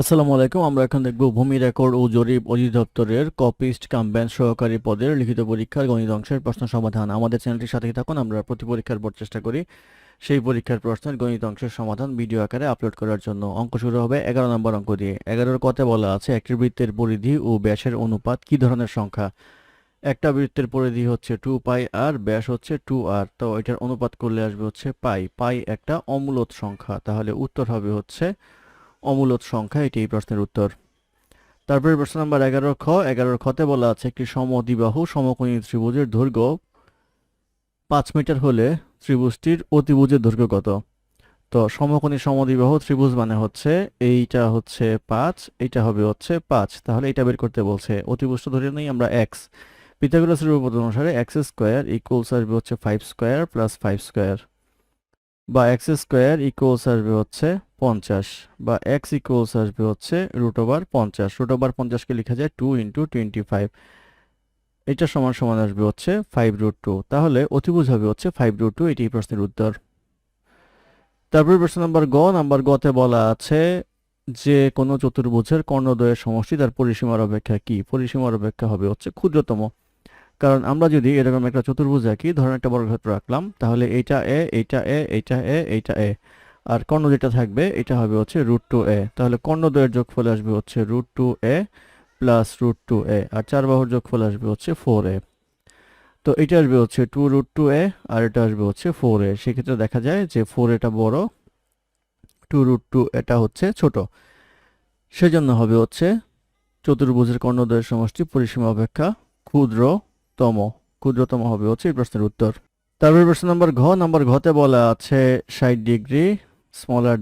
আসসালামু আলাইকুম, আমরা এখন দেখব ভূমি রেকর্ড ও জরিপ অধিদপ্তরের কপিস্ট কাম ব্যাংক সহকারী পদের লিখিত পরীক্ষার গণিত অংশের প্রশ্ন সমাধান। আমাদের চ্যানেলটির সাথে থাকুন, আমরা প্রতি পরীক্ষার পর চেষ্টা করি সেই পরীক্ষার প্রশ্নের গণিত অংশের সমাধান ভিডিও আকারে আপলোড করার জন্য। অঙ্ক শুরু হবে এগারো নম্বর অঙ্ক দিয়ে। এগারোর কথা বলা আছে, একটি বৃত্তের পরিধি ও ব্যাসের অনুপাত কি ধরনের সংখ্যা? একটা বৃত্তের পরিধি হচ্ছে টু পাই আর, ব্যাস হচ্ছে টু আর। তো এটার অনুপাত করলে আসবে হচ্ছে পাই। পাই একটা অমূলত সংখ্যা। তাহলে উত্তর হবে হচ্ছে অমূলত সংখ্যা, এটি এই প্রশ্নের উত্তর। তারপরে প্রশ্ন নাম্বার এগারো খ। এগারোর খতে বলা আছে, একটি সমদ্বিবাহু সমকোণী ত্রিভুজের দৈর্ঘ্য পাঁচ মিটার হলে ত্রিভুজটির অতিভুজের দৈর্ঘ্য কত? তো সমকোণী সমদ্বিবাহু ত্রিভুজ মানে হচ্ছে এইটা হচ্ছে পাঁচ, এইটা হবে হচ্ছে পাঁচ। তাহলে এটা বের করতে বলছে, অতিভুজটা ধরে নেই আমরা এক্স। পিথাগোরাসের উপপাদ্য অনুসারে এক্স স্কোয়ার ইকুয়ালস আসবে হচ্ছে five square plus five square বা এক্স স্কোয়ার ইকুয়ালস আসবে হচ্ছে পঞ্চাশ বা এক্স ইকুয়ালস আসবে হচ্ছে রুট ওভার পঞ্চাশ। রুট ওভার পঞ্চাশকে লেখা যায় টু ইন্টু টোয়েন্টি ফাইভ এটা সমান সমান আসবে হচ্ছে ফাইভ রুট টু তাহলে অতিভুজ হবে হচ্ছে ফাইভ রুট টু এটি প্রশ্নের উত্তর। তারপরে প্রশ্ন নাম্বার গ। নাম্বার গতে বলা আছে যে কোনো চতুর্ভুজের কর্ণদ্বয়ের সমষ্টি তার পরিসীমার অপেক্ষা কি? পরিসীমার অপেক্ষা হবে হচ্ছে ক্ষুদ্রতম। কারণ আমরা যদি এরকম একটা চতুর্ভুজ আঁকি, ধরেন একটা বর্গক্ষেত্র রাখলাম তাহলে এইটা এ এইটা এ এইটা এ এইটা এ। আর কর্ণ যেটা থাকবে, এটা হবে হচ্ছে রুট টু এ তাহলে কর্ণদ্বয়ের যোগফল আসবে হচ্ছে root two a plus root two a আর চার বাহুর যোগফল আসবে হচ্ছে ফোর এ তো এটা আসবে হচ্ছে টু রুট টু এ আর এটা আসবে হচ্ছে ফোর এ সেক্ষেত্রে দেখা যায় যে ফোর এটা বড় টু রুট টু এটা হচ্ছে ছোট। সেজন্য হবে হচ্ছে চতুর্ভুজের কর্ণদ্বয়ের সমষ্টি পরিসীমা অপেক্ষা ক্ষুদ্রতম। ক্ষুদ্রতম হবে হচ্ছে এই প্রশ্নের উত্তর। তারপরে প্রশ্ন নম্বর ঘ। নাম্বার ঘতে বলা আছে ষাট degree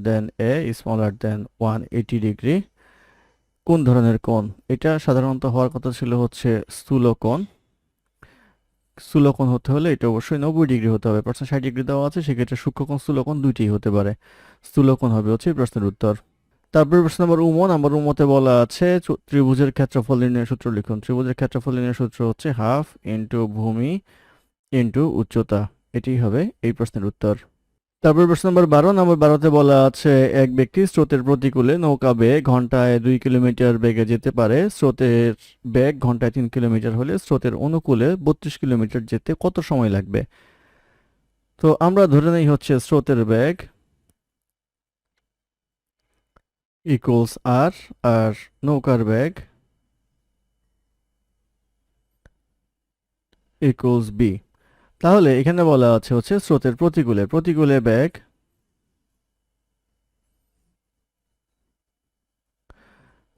than a smaller than one eighty degree কোন ধরনের কোণ? এটা সাধারণত হওয়ার কথা ছিল হচ্ছে স্থূল কোণ। কোণ হতে হলে এটা অবশ্যই নব্বই ডিগ্রি হতে হবে। প্রশ্ন ষাট ডিগ্রি দেওয়া আছে, সেক্ষেত্রে সূক্ষ্মকোণ স্থূলকোণ দুইটি হতে পারে। স্থূলকোণ হবে হচ্ছে প্রশ্নের উত্তর। তারপরে প্রশ্ন নম্বর উম নাম্বার উমতে বলা আছে ত্রিভুজের ক্ষেত্রফল নির্ণয়ের সূত্র লিখুন। ত্রিভুজের ক্ষেত্রফল নির্ণয়ের সূত্র হচ্ছে হাফ ইন্টু ভূমি ইন্টু উচ্চতা। এটি হবে এই প্রশ্নের উত্তর। তারপর প্রশ্ন নম্বর বারো, নম্বর বারোতে বলা আছে, এক ব্যক্তি স্রোতের প্রতিকূলে নৌকা বেয়ে ঘন্টায় দুই কিলোমিটার বেগে যেতে পারে। স্রোতের বেগ ঘন্টায় তিন কিলোমিটার হলে স্রোতের অনুকূলে বত্রিশ কিলোমিটার যেতে কত সময় লাগবে? তো আমরা ধরে নেই হচ্ছে স্রোতের বেগ ইকুয়ালস আর আর নৌকার বেগ ইকুয়ালস বি তাহলে এখানে বলা আছে হচ্ছে স্রোতের প্রতিকূলে প্রতিকূলে ব্যাগ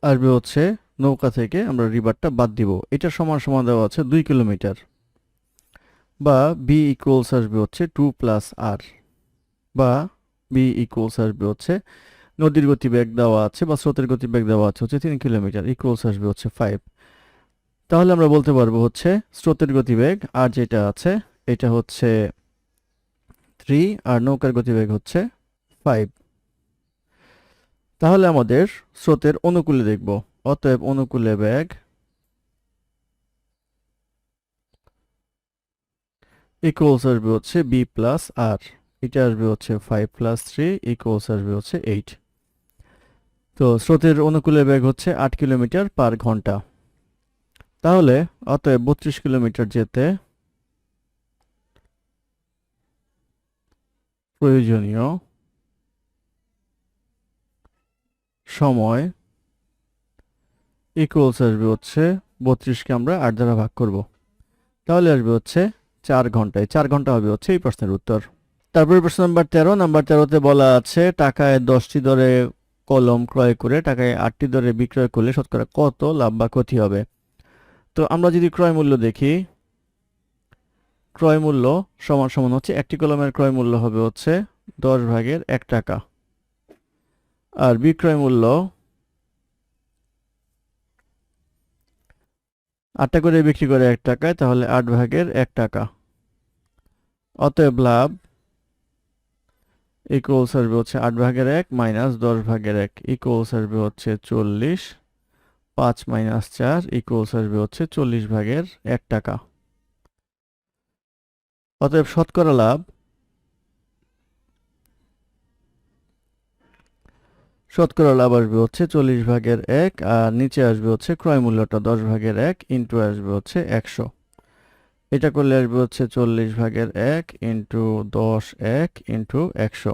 আসবে হচ্ছে নৌকা থেকে, আমরা রিভারটা বাদ দিব। এটা সমান সমান দেওয়া আছে দুই কিলোমিটার বা বি ইকুয়ালস আসবে হচ্ছে টু প্লাস আর বা বি ইকুয়ালস আসবে হচ্ছে নদীর গতিবেগ দেওয়া আছে বা স্রোতের গতিবেগ দেওয়া আছে হচ্ছে তিন কিলোমিটার ইকুয়ালস আসবে হচ্ছে ফাইভ তাহলে আমরা বলতে পারব হচ্ছে স্রোতের গতি গতিবেগ আর যেটা আছে এটা হচ্ছে থ্রি আর নৌকার গতিবেগ হচ্ছে ফাইভ তাহলে আমাদের স্রোতের অনুকূলে দেখব। অতএব অনুকূলে ব্যাগ ইকুয়ালস আসবে হচ্ছে বি প্লাস আর এটা আসবে হচ্ছে ফাইভ প্লাস থ্রি ইকুয়ালস আসবে হচ্ছে এইট তো স্রোতের অনুকূলে বেগ হচ্ছে আট কিলোমিটার পার ঘণ্টা। তাহলে অতএব বত্রিশ কিলোমিটার যেতে প্রয়োজনীয় সময় ইকুয়ালস আসবে হচ্ছে বত্রিশকে আমরা আট দ্বারা ভাগ করব। তাহলে আসবে হচ্ছে চার ঘন্টায়। চার ঘণ্টা হবে হচ্ছে এই প্রশ্নের উত্তর। তারপরে প্রশ্ন নাম্বার তেরো। নাম্বার তেরোতে বলা আছে, টাকায় দশটি দরে কলম ক্রয় করে, টাকায় আটটি দরে বিক্রয় করলে শতকরা কত লাভ বা ক্ষতি হবে? তো আমরা যদি ক্রয় মূল্য দেখি ক্রয় মূল্য সমান সমান হচ্ছে, একটি কলমের ক্রয় মূল্য হবে হচ্ছে দশ ভাগের এক টাকা। আর বিক্রয় মূল্য আটটা করে বিক্রি করে এক টাকায়, তাহলে আট ভাগের এক টাকা। অতএব লাভ ইকুয়ালস আসবে হচ্ছে আট ভাগের এক মাইনাস দশ ভাগের এক ইকুয়ালস আসবে হচ্ছে চল্লিশ, পাঁচ মাইনাস চার ইকুয়ালস আসবে হচ্ছে চল্লিশ ভাগের এক টাকা। অতএব শতকরা লাভ। শতকরা লাভ আসবে হচ্ছে চল্লিশ ভাগের এক, আর নিচে আসবে হচ্ছে ক্রয় মূল্যটা দশ ভাগের এক ইন্টু আসবে হচ্ছে একশো। এটা করলে আসবে হচ্ছে চল্লিশ ভাগের এক ইন্টু দশ এক ইন্টু একশো।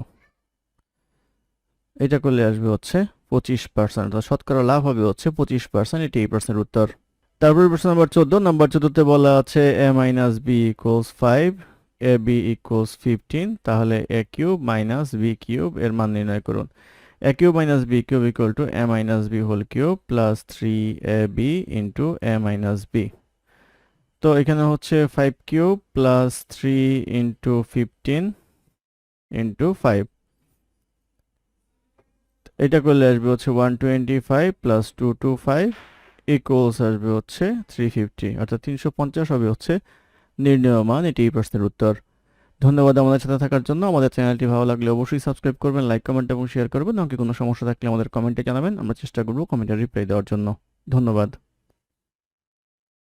এটা করলে আসবে হচ্ছে পঁচিশ পার্সেন্ট শতকরা লাভ হবে হচ্ছে পঁচিশ পার্সেন্ট এটি এই প্রশ্নের উত্তর। তারপরে প্রশ্ন নম্বর চোদ্দ, নম্বর চোদ্দতে বলা আছে a minus b equals five a b equals fifteen তাহলে a cube minus b cube এর মান নির্ণয় করুন। A cube minus b cube equal to a minus b whole cube plus three a b into a minus b তো এখানে হচ্ছে five cube plus three into fifteen into five এটা করলে আসবে হচ্ছে one twenty five plus two two five equals আসবে হচ্ছে three fifty অর্থাৎ তিনশো পঞ্চাশ হবে হচ্ছে নির্ণয় মান এটি এই প্রশ্নের উত্তর। ধন্যবাদ আমাদের সাথে থাকার জন্য। আমাদের চ্যানেলটি ভালো লাগলে অবশ্যই সাবস্ক্রাইব করবেন, লাইক, কমেন্ট এবং শেয়ার করবেন। আমাকে কোনো সমস্যা থাকলে আমাদের কমেন্টে জানাবেন। আমরা চেষ্টা করব কমেন্টে রিপ্লাই দেওয়ার জন্য। ধন্যবাদ।